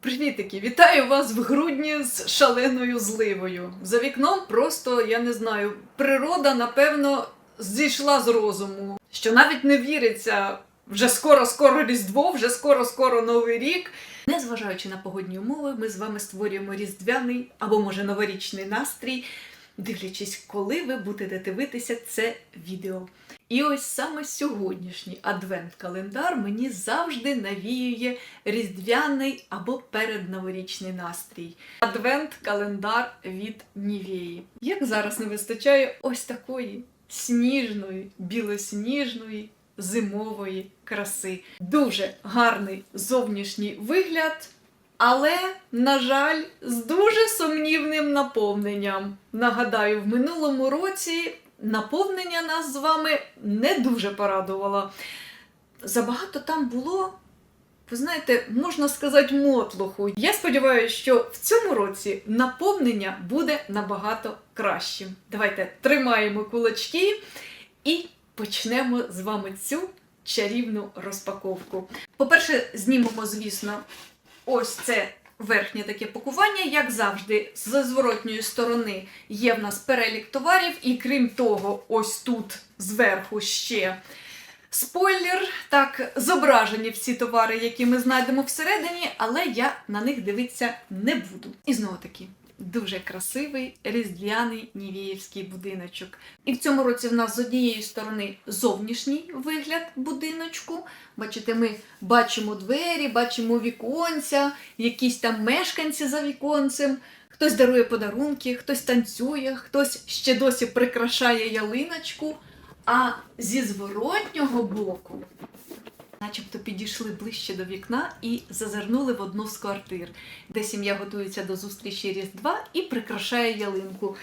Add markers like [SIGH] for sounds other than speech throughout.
Привітики! Вітаю вас в грудні з шаленою зливою. За вікном просто, я не знаю, природа, напевно, зійшла з розуму. Що навіть не віриться, вже скоро-скоро Різдво, вже скоро-скоро Новий рік. Незважаючи на погодні умови, ми з вами створюємо різдвяний або може новорічний настрій, дивлячись, коли ви будете дивитися це відео. І ось саме сьогоднішній адвент-календар мені завжди навіює різдвяний або передноворічний настрій. Адвент-календар від Нівеї. Як зараз не вистачає ось такої сніжної, білосніжної, зимової краси. Дуже гарний зовнішній вигляд. Але, на жаль, з дуже сумнівним наповненням. Нагадаю, в минулому році наповнення нас з вами не дуже порадувало. Забагато там було, ви знаєте, можна сказати, мотлуху. Я сподіваюся, що в цьому році наповнення буде набагато кращим. Давайте тримаємо кулачки і почнемо з вами цю чарівну розпаковку. По-перше, знімемо, звісно, ось це верхнє таке пакування. Як завжди, з зворотньої сторони є в нас перелік товарів, і крім того, ось тут зверху ще. Спойлер, так, зображені всі товари, які ми знайдемо всередині, але я на них дивитися не буду. І знову таки, дуже красивий різдвяний нівіївський будиночок. І в цьому році в нас з однієї сторони зовнішній вигляд будиночку. Бачите, ми бачимо двері, бачимо віконця, якісь там мешканці за віконцем. Хтось дарує подарунки, хтось танцює, хтось ще досі прикрашає ялиночку. А зі зворотнього боку, начебто підійшли ближче до вікна і зазирнули в одну з квартир, де сім'я готується до зустрічі Різдва і прикрашає ялинку.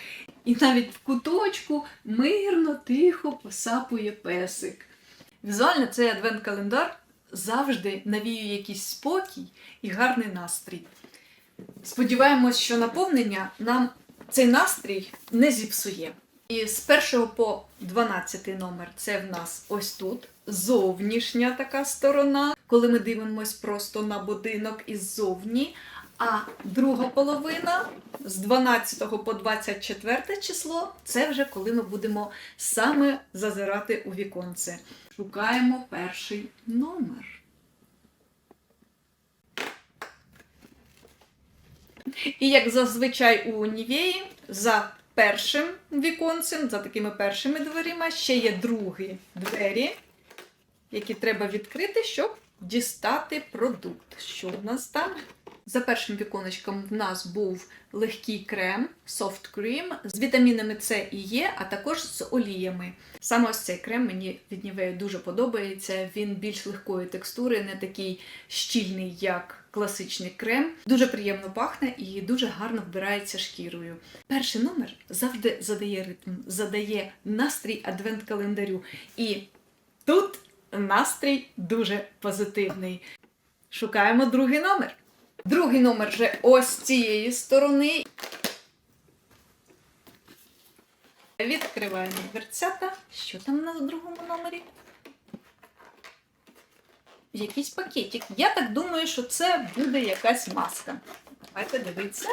І навіть в куточку мирно, тихо посапує песик. Візуально цей адвент-календар завжди навіює якийсь спокій і гарний настрій. Сподіваємось, що наповнення нам цей настрій не зіпсує. І з 1 по 12 номер це в нас ось тут зовнішня така сторона, коли ми дивимось просто на будинок іззовні. А друга половина з 12 по 24 число це вже коли ми будемо саме зазирати у віконце. Шукаємо перший номер. І як зазвичай у Нівеї, за першим віконцем, за такими першими дверима, ще є другі двері, які треба відкрити, щоб дістати продукт. Що в нас там? За першим віконечком в нас був легкий крем, soft cream з вітамінами С і Е, а також з оліями. Саме ось цей крем мені від Нівеї дуже подобається. Він більш легкої текстури, не такий щільний, як класичний крем. Дуже приємно пахне і дуже гарно вбирається шкірою. Перший номер завжди задає ритм, задає настрій адвент-календарю. І тут настрій дуже позитивний. Шукаємо другий номер. Другий номер вже ось цієї сторони. Відкриваємо дверцята. Що там на другому номері? Якийсь пакетик. Я так думаю, що це буде якась маска. Давайте дивитися.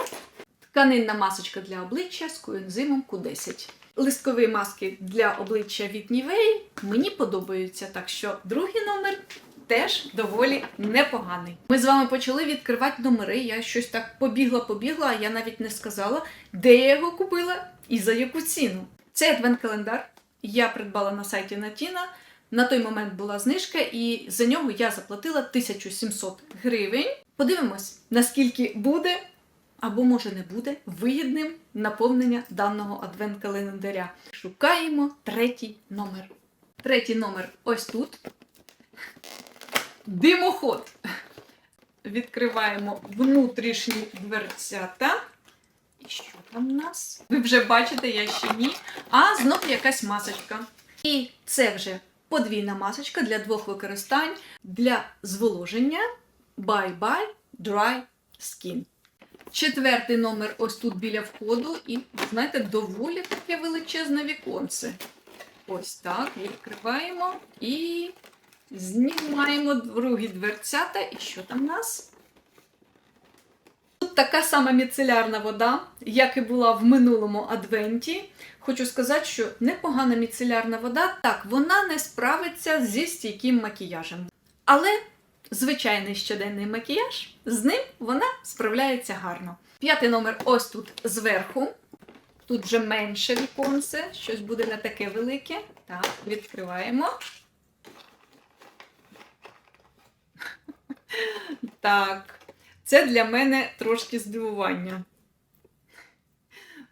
Тканинна масочка для обличчя з коензимом Q10. Листкові маски для обличчя від Nivea мені подобаються, так що другий номер теж доволі непоганий. Ми з вами почали відкривати номери. Я щось так побігла-побігла, а я навіть не сказала, де я його купила і за яку ціну. Цей адвент-календар я придбала на сайті Натіна. На той момент була знижка, і за нього я заплатила 1700 гривень. Подивимось, наскільки буде, або може не буде, вигідним наповнення даного адвент-календаря. Шукаємо третій номер. Третій номер ось тут. Димоход. Відкриваємо внутрішні дверцята. І що там в нас? Ви вже бачите, я ще ні. А знов якась масочка. І це вже подвійна масочка для двох використань для зволоження Bye Bye Dry Skin. Четвертий номер ось тут біля входу, і, знаєте, доволі таке величезне віконце. Ось так, відкриваємо і знімаємо другі дверцята. І що там в нас? Тут така сама міцелярна вода, як і була в минулому адвенті. Хочу сказати, що непогана міцелярна вода, так, вона не справиться зі стійким макіяжем. Але звичайний щоденний макіяж, з ним вона справляється гарно. П'ятий номер ось тут зверху. Тут вже менше віконце, щось буде не таке велике. Так, відкриваємо. Так, це для мене трошки здивування.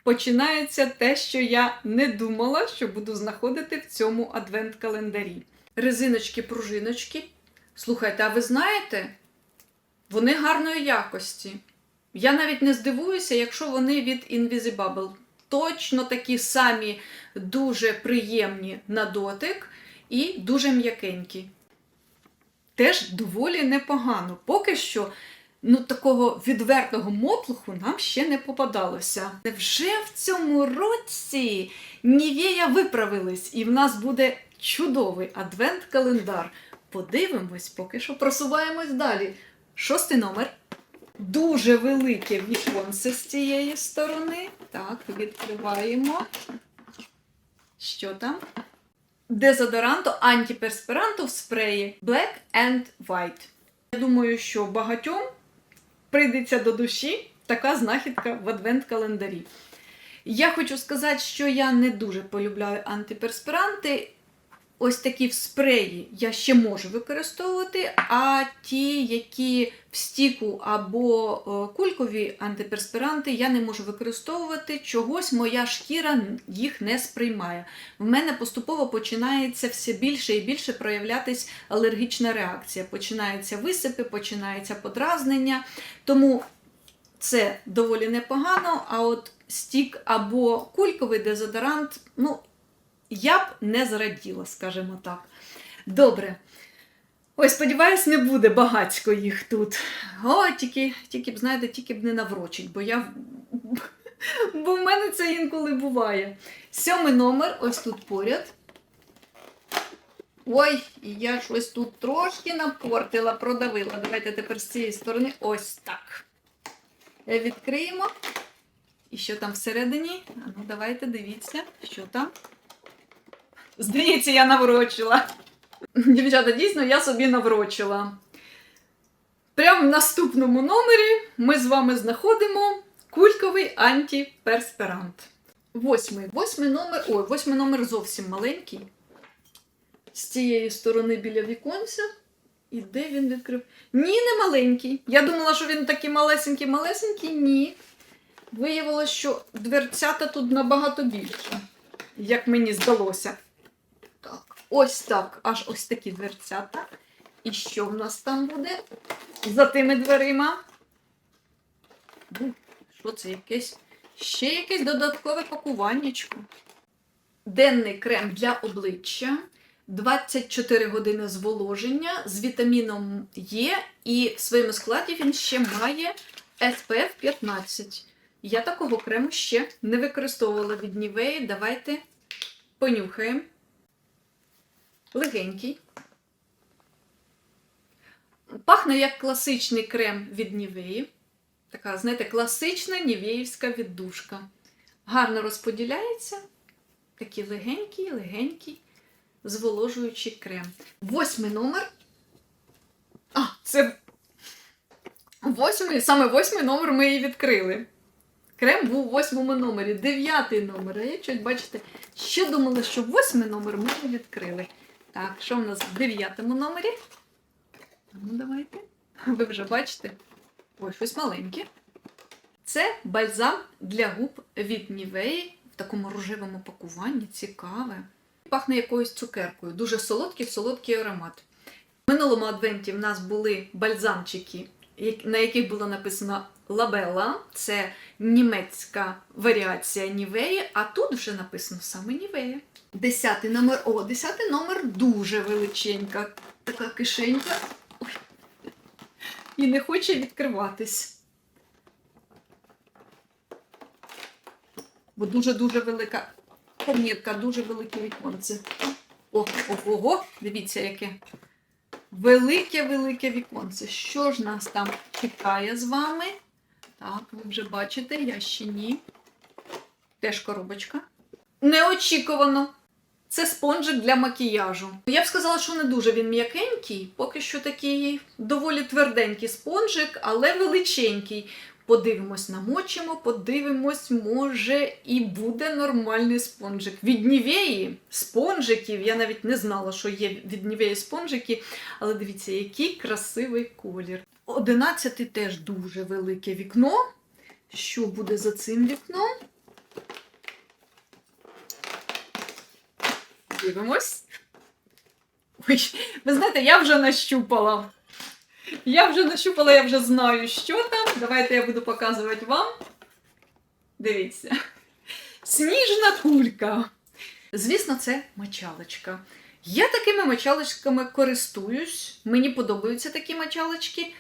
Починається те, що я не думала, що буду знаходити в цьому адвент-календарі. Резиночки-пружиночки. Слухайте, а ви знаєте, вони гарної якості. Я навіть не здивуюся, якщо вони від Invisibubble. Точно такі самі дуже приємні на дотик і дуже м'якенькі. Теж доволі непогано. Поки що ну, такого відвертого мотлуху нам ще не попадалося. Невже в цьому році Нівея виправились, і в нас буде чудовий адвент-календар. Подивимось, поки що просуваємось далі. Шостий номер. Дуже велике віконце з цієї сторони. Так, відкриваємо. Що там? Дезодоранто антиперспиранто в спреї Black and White. Я думаю, що багатьом прийдеться до душі така знахідка в адвент-календарі. Я хочу сказати, що я не дуже полюбляю антиперспиранти. Ось такі в спреї я ще можу використовувати, а ті, які в стіку або е, кулькові антиперспиранти, я не можу використовувати. Чогось моя шкіра їх не сприймає. В мене поступово починається все більше і більше проявлятись алергічна реакція. Починаються висипи, починається подразнення. Тому це доволі непогано. А от стік або кульковий дезодорант, ну, я б не зраділа, скажімо так. Добре. Ой, сподіваюсь, не буде багацько їх тут. О, тільки, тільки б, знаєте, тільки б не наврочить, бо я. Бо в мене це інколи буває. Сьомий номер, ось тут поряд. Ой, я щось тут трошки напортила, продавила. Давайте тепер з цієї сторони ось так. Відкриємо. І що там всередині? А ну, давайте дивіться, що там. Здається, я наврочила. Дівчата, дійсно, я собі наврочила. Прямо в наступному номері ми з вами знаходимо кульковий антиперспирант. Восьмий. Восьмий номер. Ой, восьмий номер зовсім маленький. З цієї сторони біля віконця. І де він відкрив? Ні, не маленький. Я думала, що він такий малесенький-малесенький. Ні. Виявилось, що дверцята тут набагато більше, як мені здалося. Ось так, аж ось такі дверцята. І що в нас там буде за тими дверима? Що це якесь? Ще якесь додаткове пакуваннячко. Денний крем для обличчя. 24 години зволоження з вітаміном Е, і в своєму складі він ще має SPF 15. Я такого крему ще не використовувала від Нівеї. Давайте понюхаємо. Легенький. Пахне як класичний крем від Нівеї. Така, знаєте, класична нівеївська віддушка. Гарно розподіляється. Такий легенький, легенький, зволожуючий крем. Восьмий номер. А, це восьмий, саме восьмий номер ми її відкрили. Крем був у восьмому номері, дев'ятий номер. А я чуть, бачите, ще думала, що восьмий номер ми не відкрили. Так, що в нас в дев'ятому номері? Ну, давайте. Ви вже бачите? Ой, щось маленьке. Це бальзам для губ від Нівеї в такому рожевому пакуванні. Цікаве. Пахне якоюсь цукеркою. Дуже солодкий, солодкий аромат. В минулому адвенті в нас були бальзамчики, на яких було написано Лабелла. Це німецька варіація Нівеї, а тут вже написано саме Нівея. Десятий номер. О, десятий номер дуже величенька. Така кишенька. І не хоче відкриватись. Бо дуже-дуже велика комірка, дуже велике віконце. О, ого, дивіться, яке. Велике-велике віконце. Що ж нас там чекає з вами? Так, ви вже бачите, я ще ні. Теж коробочка. Неочікувано. Це спонжик для макіяжу. Я б сказала, що не дуже він м'якенький, поки що такий доволі тверденький спонжик, але величенький. Подивимось, намочимо, подивимось, може і буде нормальний спонжик. Від Нівеї спонжиків, я навіть не знала, що є від Нівеї спонжики, але дивіться, який красивий колір. Одинадцятий теж дуже велике вікно. Що буде за цим вікном? Дивимось. Ви знаєте, я вже нащупала. Я вже нащупала, я вже знаю, що там. Давайте я буду показувати вам. Дивіться. Сніжна кулька. Звісно, це мочалочка. Я такими мочалочками користуюсь. Мені подобаються такі мочалочки.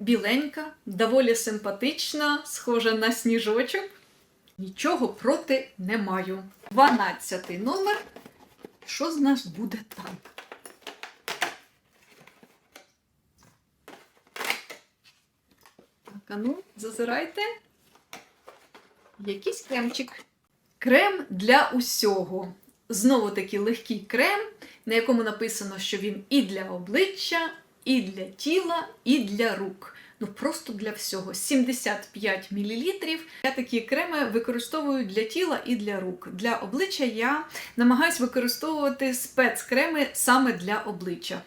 Біленька, доволі симпатична, схожа на сніжочок. Нічого проти не маю. 12 номер. Що з нас буде там? Так, а ну, зазирайте. Якийсь кремчик. Крем для усього. Знову таки легкий крем, на якому написано, що він і для обличчя, і для тіла, і для рук. Ну просто для всього. 75 мл. Я такі креми використовую для тіла і для рук. Для обличчя я намагаюсь використовувати спецкреми саме для обличчя.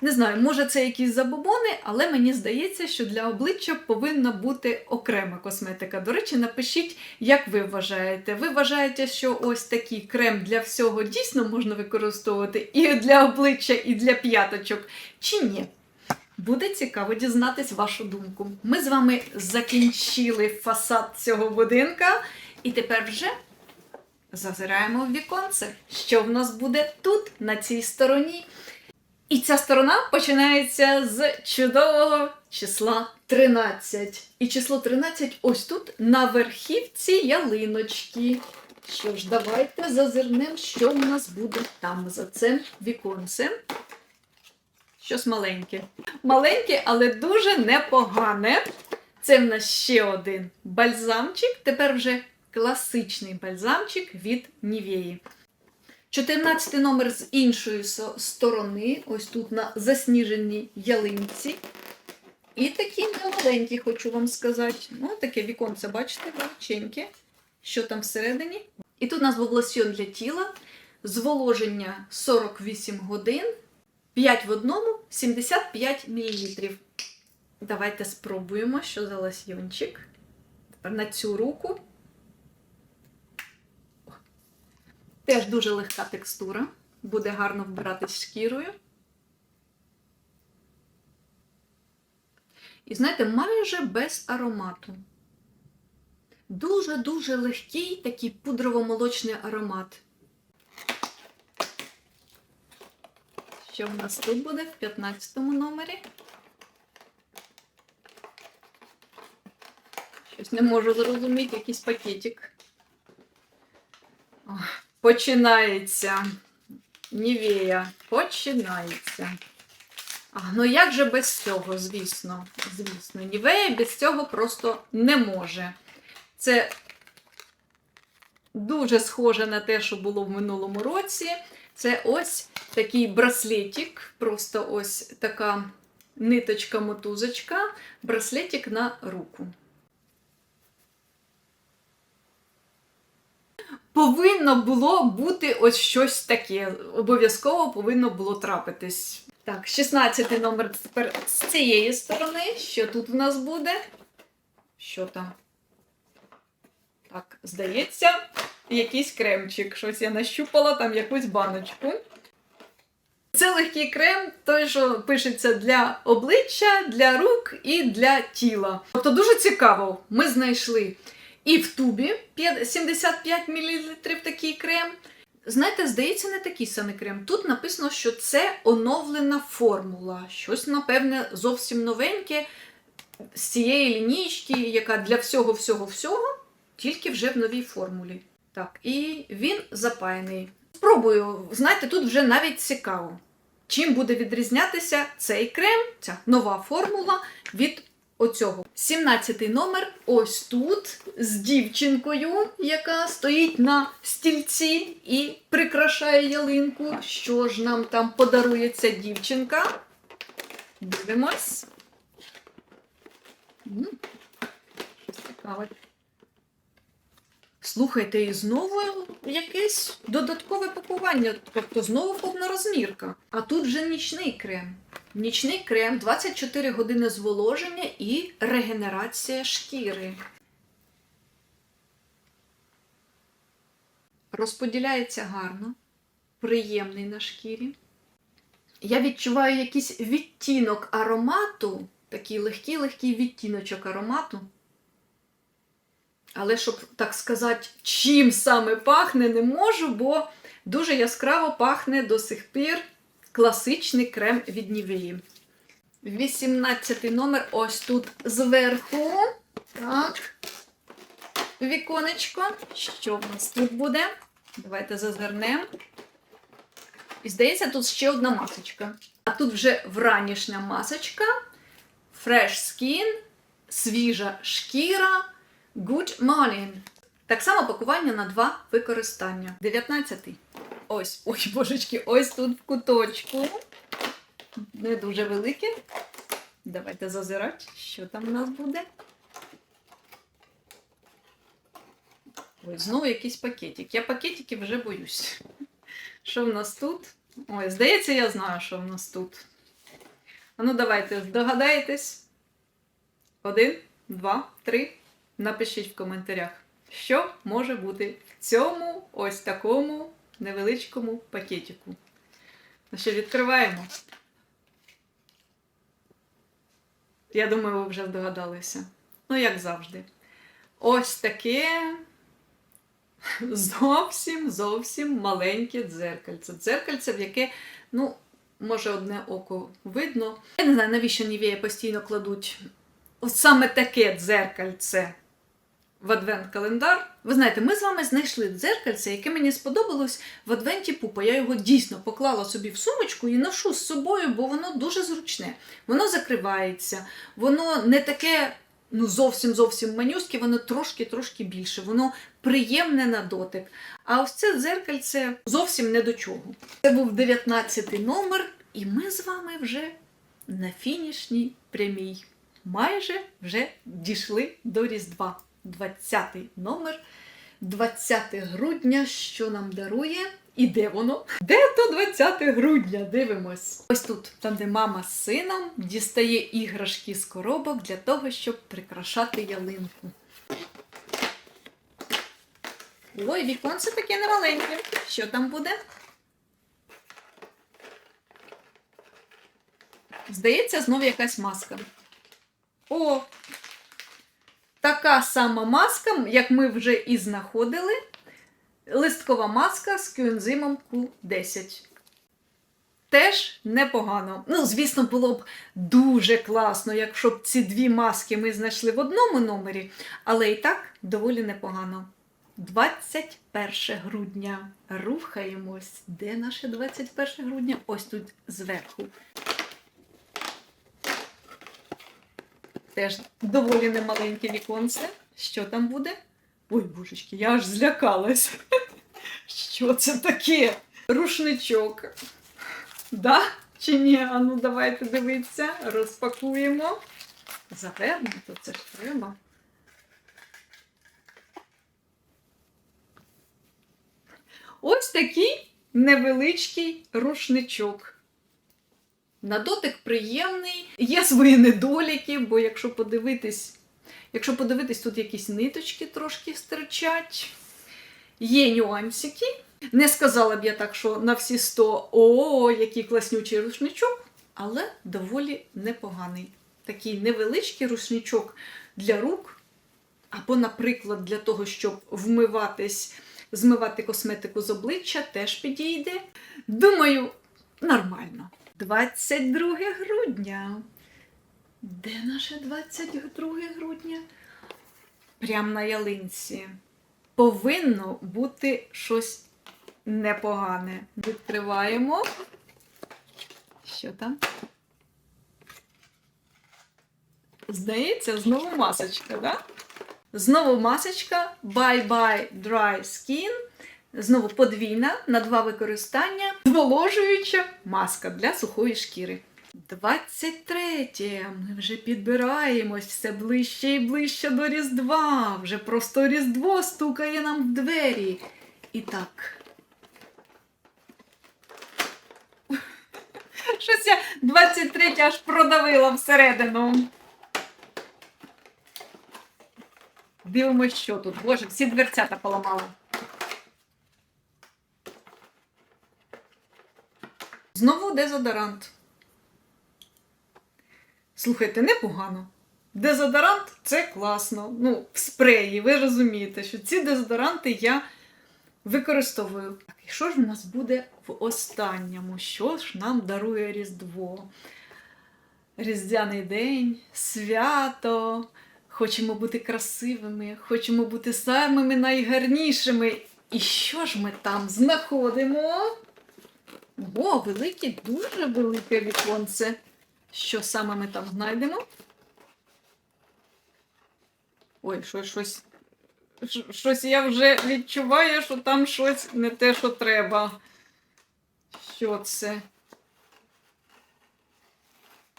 Не знаю, може це якісь забобони, але мені здається, що для обличчя повинна бути окрема косметика. До речі, напишіть, як ви вважаєте. Ви вважаєте, що ось такий крем для всього дійсно можна використовувати і для обличчя, і для п'яточок, чи ні? Буде цікаво дізнатись вашу думку. Ми з вами закінчили фасад цього будинка, і тепер вже зазираємо в віконце, що в нас буде тут, на цій стороні. І ця сторона починається з чудового числа 13. І число 13 ось тут на верхівці ялиночки. Що ж, давайте зазирнемо, що в нас буде там за цим віконцем. Щось маленьке. Маленьке, але дуже непогане. Це в нас ще один бальзамчик. Тепер вже класичний бальзамчик від Нівеї. 14 номер з іншої сторони, ось тут на засніженій ялинці. І такий немаленький, хочу вам сказати. Ну, таке віконце, бачите, величеньке. Що там всередині? І тут у нас був лосьйон для тіла, зволоження 48 годин, 5 в одному, 75 мл. Давайте спробуємо, що за лосьйончик. Тепер на цю руку. Теж дуже легка текстура. Буде гарно вбиратись шкірою. І знаєте, майже без аромату. Дуже-дуже легкий такий пудрово-молочний аромат. Що в нас тут буде в 15 номері? Щось не можу зрозуміти, якийсь пакетик. Ох, починається. Нівея, починається. А, ну як же без цього, звісно. Звісно, Нівея без цього просто не може. Це дуже схоже на те, що було в минулому році. Це ось такий браслетик, просто ось така ниточка-мотузочка, браслетик на руку. Повинно було бути ось щось таке. Обов'язково повинно було трапитись. Так, 16 номер тепер з цієї сторони. Що тут в нас буде? Що там? Так, здається, якийсь кремчик. Щось я нащупала там якусь баночку. Це легкий крем, той, що пишеться для обличчя, для рук і для тіла. Тобто дуже цікаво, ми знайшли і в тубі 75 мл такий крем. Знаєте, здається, не такий самий крем. Тут написано, що це оновлена формула. Щось, напевне, зовсім новеньке з цієї лінійки, яка для всього-всього-всього, тільки вже в новій формулі. Так, і він запаяний. Спробую, знаєте, тут вже навіть цікаво, чим буде відрізнятися цей крем, ця нова формула від оцього. 17 номер ось тут з дівчинкою, яка стоїть на стільці і прикрашає ялинку. Що ж нам там подарує ця дівчинка? Дивимось. Щось цікаве. Слухайте, і знову якесь додаткове пакування, тобто знову повнорозмірка. А тут вже нічний крем. Нічний крем 24 години зволоження і регенерація шкіри. Розподіляється гарно, приємний на шкірі. Я відчуваю якийсь відтінок аромату, такий легкий-легкий відтіночок аромату. Але щоб так сказати, чим саме пахне, не можу, бо дуже яскраво пахне до сих пір класичний крем від Нівеї. 18 номер ось тут зверху. Так. Віконечко. Що в нас тут буде? Давайте зазирнемо. І здається, тут ще одна масочка. А тут вже вранішня масочка. Fresh Skin, свіжа шкіра. Good morning. Так само пакування на два використання. 19. Ось, ой, божечки, ось тут в куточку. Не дуже велике. Давайте зазирати, що там у нас буде. Ой, знову якийсь пакетик. Я пакетики вже боюсь. Що в нас тут? Ой, здається, я знаю, що в нас тут. Ну, давайте, здогадаєтесь. Один, два, три. Напишіть в коментарях, що може бути в цьому ось такому невеличкому пакетику. Ну що, відкриваємо. Я думаю, ви вже здогадалися. Ну, як завжди. Ось таке зовсім зовсім маленьке дзеркальце. Дзеркальце, в яке, ну, може, одне око видно. Я не знаю, навіщо Нівея постійно кладуть от саме таке дзеркальце в адвент-календар. Ви знаєте, ми з вами знайшли дзеркальце, яке мені сподобалось в адвенті пупа. Я його дійсно поклала собі в сумочку і ношу з собою, бо воно дуже зручне. Воно закривається, воно не таке. Ну, зовсім зовсім манюське, воно трошки-трошки більше, воно приємне на дотик. А ось це дзеркальце зовсім не до чого. Це був 19-й номер, і ми з вами вже на фінішній прямій. Майже вже дійшли до Різдва. 20 номер, 20 грудня, що нам дарує. І де воно? Де то 20 грудня? Дивимось. Ось тут, там, де мама з сином дістає іграшки з коробок для того, щоб прикрашати ялинку. Ой, віконце таке немаленьке. Що там буде? Здається, знову якась маска. О! Така сама маска, як ми вже і знаходили. Листкова маска з кюензимом Q10. Теж непогано. Ну, звісно, було б дуже класно, якщо б ці дві маски ми знайшли в одному номері, але і так доволі непогано. 21 грудня. Рухаємось. Де наше 21 грудня? Ось тут зверху. Теж доволі немаленьке віконце. Що там буде? Ой, божечки, я аж злякалась. [LAUGHS] Що це таке? Рушничок. Да? Чи ні? А ну давайте дивитися, розпакуємо. Завернуто, це ж треба. Ось такий невеличкий рушничок. На дотик приємний, є свої недоліки, бо якщо подивитись, якщо подивитись, тут якісь ниточки трошки стирчать. Є нюансики. Не сказала б я так, що на всі 100 о, який класнючий рушничок, але доволі непоганий. Такий невеличкий рушничок для рук, або, наприклад, для того, щоб вмиватись, змивати косметику з обличчя, теж підійде. Думаю, нормально. 22 грудня. Де наше 22 грудня? Прям на ялинці. Повинно бути щось непогане. Відкриваємо. Що там? Здається, знову масочка, да? Знову масочка Bye Bye Dry Skin. Знову подвійна на два використання. Зволожуюча маска для сухої шкіри. 23. Ми вже підбираємось все ближче і ближче до Різдва. Вже просто Різдво стукає нам в двері. І так. Щось я 23 аж продавила всередину. Дивимось, що тут. Боже, всі дверцята поламала. Знову дезодорант. Слухайте, непогано. Дезодорант це класно. Ну, в спреї, ви розумієте, що ці дезодоранти я використовую. Так, і що ж в нас буде в останньому? Що ж нам дарує Різдво? Різдвяний день, свято. Хочемо бути красивими, хочемо бути самими найгарнішими. І що ж ми там знаходимо? О, велике, дуже велике віконце. Що саме ми там знайдемо? Ой, щось, щось. Щось я вже відчуваю, що там щось не те, що треба. Що це?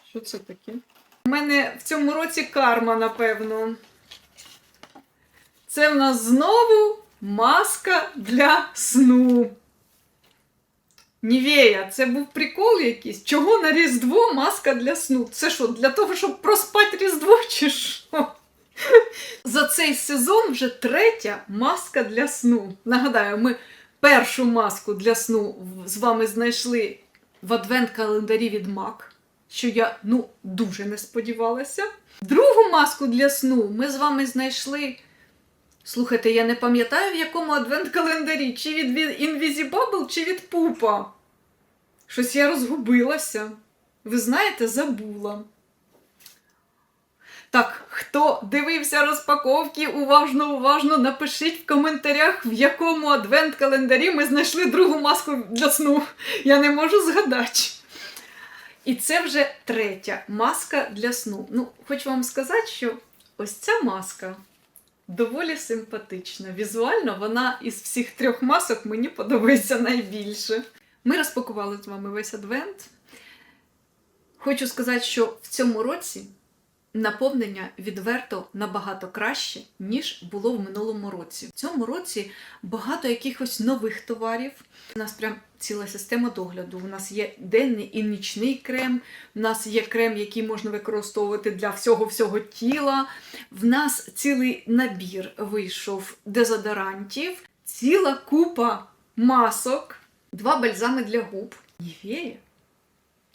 Що це таке? У мене в цьому році карма, напевно. Це в нас знову маска для сну. Нівея, це був прикол якийсь. Чого на Різдво маска для сну? Це що, для того, щоб проспати Різдво, чи що? [LAUGHS] За цей сезон вже третя маска для сну. Нагадаю, ми першу маску для сну з вами знайшли в адвент-календарі від MAC, що я ну дуже не сподівалася. Другу маску для сну ми з вами знайшли. Слухайте, я не пам'ятаю, в якому адвент-календарі, чи від Invisible, чи від Пупа. Щось я розгубилася. Ви знаєте, забула. Так, хто дивився розпаковки, уважно, уважно напишіть в коментарях, в якому адвент-календарі ми знайшли другу маску для сну. Я не можу згадати. І це вже третя маска для сну. Ну, хочу вам сказати, що ось ця маска доволі симпатична. Візуально вона із всіх трьох масок мені подобається найбільше. Ми розпакували з вами весь адвент. Хочу сказати, що в цьому році наповнення відверто набагато краще, ніж було в минулому році. В цьому році багато якихось нових товарів. У нас прям ціла система догляду. У нас є денний і нічний крем, у нас є крем, який можна використовувати для всього-всього тіла. В нас цілий набір вийшов дезодорантів, ціла купа масок, два бальзами для губ. Нівея.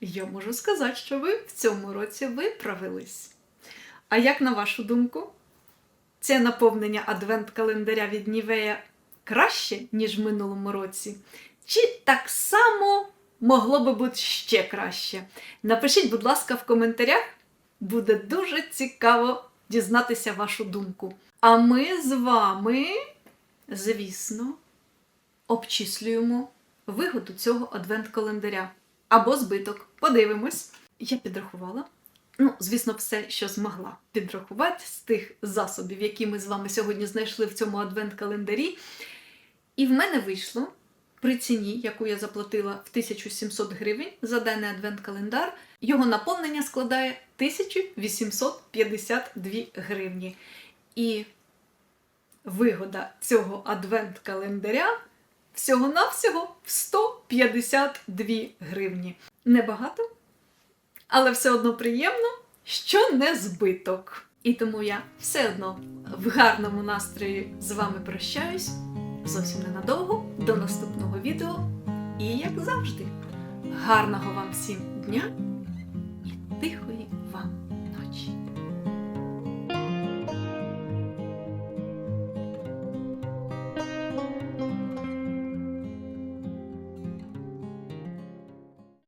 Я можу сказати, що ви в цьому році виправились. А як на вашу думку, це наповнення адвент-календаря від Нівея краще, ніж в минулому році? Чи так само могло би бути ще краще? Напишіть, будь ласка, в коментарях. Буде дуже цікаво дізнатися вашу думку. А ми з вами, звісно, обчислюємо вигоду цього адвент-календаря або збиток. Подивимось. Я підрахувала. Ну, звісно, все, що змогла підрахувати з тих засобів, які ми з вами сьогодні знайшли в цьому адвент-календарі. І в мене вийшло при ціні, яку я заплатила в 1700 гривень за даний адвент-календар, його наповнення складає 1852 гривні. І вигода цього адвент-календаря всього-навсього 152 гривні. Небагато, але все одно приємно, що не збиток. І тому я все одно в гарному настрої з вами прощаюсь зовсім ненадовго до наступного відео. І як завжди, гарного вам всім дня